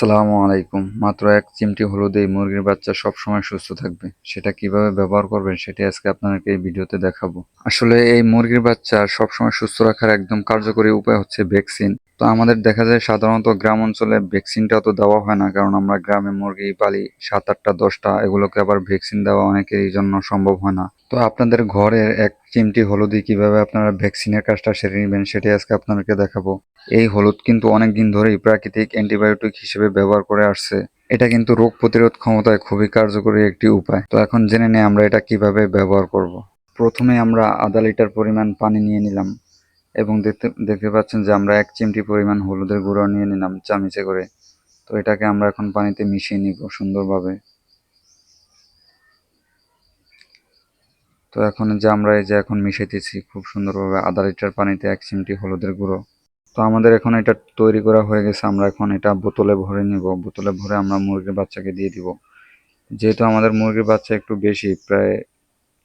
আসসালামু আলাইকুম। মাত্র এক চিমটি হলুদেই মুরগির বাচ্চা সবসময় সুস্থ থাকবে। সেটা কীভাবে ব্যবহার করবেন সেটা আজকে আপনাদেরকে এই ভিডিওতে দেখাবো। আসলে এই মুরগির বাচ্চা সবসময় সুস্থ রাখার একদম কার্যকরী উপায় হচ্ছে ভ্যাকসিন। তো আমাদের দেখা যায় সাধারণত গ্রাম অঞ্চলে ভ্যাকসিনটা তো দেওয়া হয় না, কারণ আমরা গ্রামে মুরগি পালি, সাত আটটা, দশটা, এগুলোকে আবার ভ্যাকসিন দেওয়া অনেকের জন্য সম্ভব হয় না। তো আপনাদের ঘরের এক চিমটি হলুদই কীভাবে আপনারা ভ্যাকসিনের কাজটা সেরে নেবেন সেটাই আজকে আপনাদেরকে দেখাবো। এই হলুদ কিন্তু অনেক দিন ধরেই প্রাকৃতিক অ্যান্টিবায়োটিক হিসেবে ব্যবহার করে আসছে। এটা কিন্তু রোগ প্রতিরোধ ক্ষমতায় খুবই কার্যকরী একটি উপায়। তো এখন জেনে নেই আমরা এটা কীভাবে ব্যবহার করব। প্রথমে আমরা আধা লিটার পরিমাণ পানি নিয়ে নিলাম এবং দেখতে দেখতে পাচ্ছেন যে আমরা এক চিমটি পরিমাণ হলুদের গুঁড়ো নিয়ে নিলাম চামিচে করে। তো এটাকে আমরা এখন পানিতে মিশিয়ে নিব সুন্দরভাবে। তো এখন যে আমরা এই যে এখন মিশাইতেছি, খুব সুন্দরভাবে আধা লিটার পানিতে এক চিমটি হলুদের গুঁড়ো। তো আমাদের এখন এটা তৈরি করা হয়ে গেছে, আমরা এখন এটা বোতলে ভরে নিব। বোতলে ভরে আমরা মুরগির বাচ্চাকে দিয়ে দিব। যেহেতু আমাদের মুরগির বাচ্চা একটু বেশি, প্রায়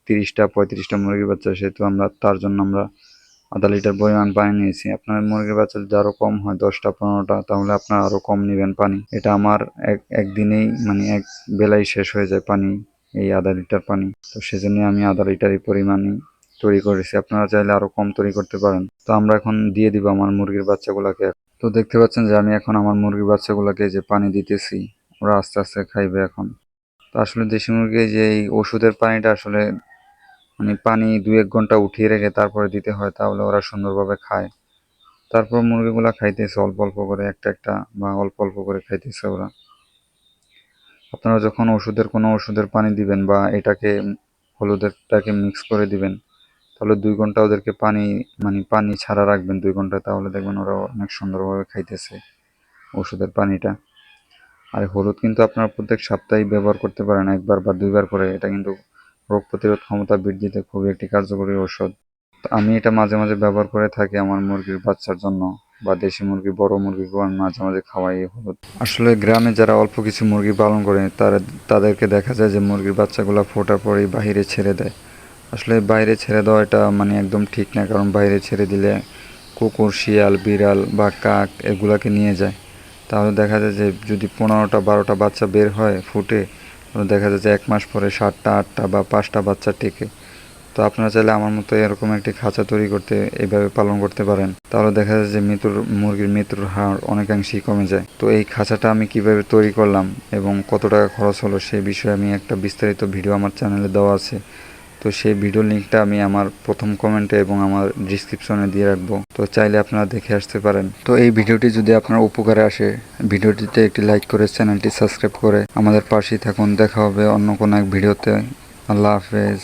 তিরিশটা, পঁয়ত্রিশটা মুরগির বাচ্চা, সেহেতু আমরা তার জন্য আমরা আধা লিটার পরিমাণ পানি নিয়েছি। আপনার মুরগির বাচ্চা যদি আরও কম হয়, দশটা, পনেরোটা, তাহলে আপনার আরও কম নেবেন পানি। এটা আমার এক, একদিনেই মানে এক বেলায় শেষ হয়ে যায় পানি। এই আধা লিটার পানি। তো সেজন্য আমি আধা লিটারই পরিমাণই তৈরি করেছি। আপনারা চাইলে আরও কম তৈরি করতে পারেন। তো আমরা এখন দিয়ে দিব আমার মুরগির বাচ্চাগুলোকে। তো দেখতে পাচ্ছেন যে আমি এখন আমার মুরগির বাচ্চাগুলোকে যে পানি দিতেছি, ওরা আস্তে আস্তে খাইবে এখন। তো আসলে দেশি মুরগি যে এই ওষুধের পানিটা আসলে মানে পানি দু এক ঘণ্টা উঠিয়ে রেখে তারপরে দিতে হয়, তাহলে ওরা সুন্দরভাবে খায়। তারপর মুরগিগুলা খাইতেছে, অল্প অল্প করে, একটা একটা বা অল্প অল্প করে খাইতেছে ওরা। আপনারা যখন ওষুধের কোনো ওষুধের পানি দিবেন বা এটাকে হলুদেরটাকে মিক্স করে দিবেন, তাহলে দুই ঘণ্টা ওদেরকে পানি মানে পানি ছাড়া রাখবেন দুই ঘণ্টা, তাহলে দেখবেন ওরা অনেক সুন্দরভাবে খাইতেছে ওষুধের পানিটা। আর হলুদ কিন্তু আপনারা প্রত্যেক সপ্তাহে ব্যবহার করতে পারেন, একবার বা দুইবার করে। এটা কিন্তু রোগ প্রতিরোধ ক্ষমতা বৃদ্ধিতে খুবই একটি কার্যকরী ওষুধ আমি এটা মাঝে মাঝে ব্যবহার করে থাকি আমার মুরগির বাচ্চার জন্য। বা দেশি মুরগি, বড় মুরগিকেও আমি মাঝে মাঝে খাওয়াই হলুদ আসলে গ্রামে যারা অল্প কিছু মুরগি পালন করে, তারা, তাদেরকে দেখা যায় যে মুরগির বাচ্চাগুলো ফোটার পরেই বাইরে ছেড়ে দেয়। আসলে বাইরে ছেড়ে দেওয়া এটা মানে একদম ঠিক না, কারণ বাইরে ছেড়ে দিলে কুকুর, শিয়াল, বিড়াল বা কাক এগুলাকে নিয়ে যায়। তাহলে দেখা যায় যে যদি পনেরোটা, বারোটা বাচ্চা বের হয়, ফুটে দেখা যায় যে এক মাস পরে সাতটা, আটটা বা পাঁচটা বাচ্চা টেকে। তো আপনারা চাইলে আমার মতো এরকম একটি খাঁচা তৈরি করতে, এইভাবে পালন করতে পারেন। তাহলে দেখা যায় যে মৃত্যুর, মুরগির মৃত্যুর হার অনেকাংশেই কমে যায়। তো এই খাঁচাটা আমি কীভাবে তৈরি করলাম এবং কত টাকা খরচ হলো সেই বিষয়ে আমি একটা বিস্তারিত ভিডিও আমার চ্যানেলে দেওয়া আছে। তো সেই ভিডিও লিঙ্কটা আমি আমার প্রথম কমেন্টে এবং আমার ডিসক্রিপশনে দিয়ে রাখব। তো চাইলে আপনারা দেখে আসতে পারেন। তো এই ভিডিওটি যদি আপনার উপকারে আসে, ভিডিওটিতে একটি লাইক করে চ্যানেলটি সাবস্ক্রাইব করে আমাদের পাশেই থাকুন। দেখা হবে অন্য কোনো এক ভিডিওতে। আল্লাহ হাফেজ।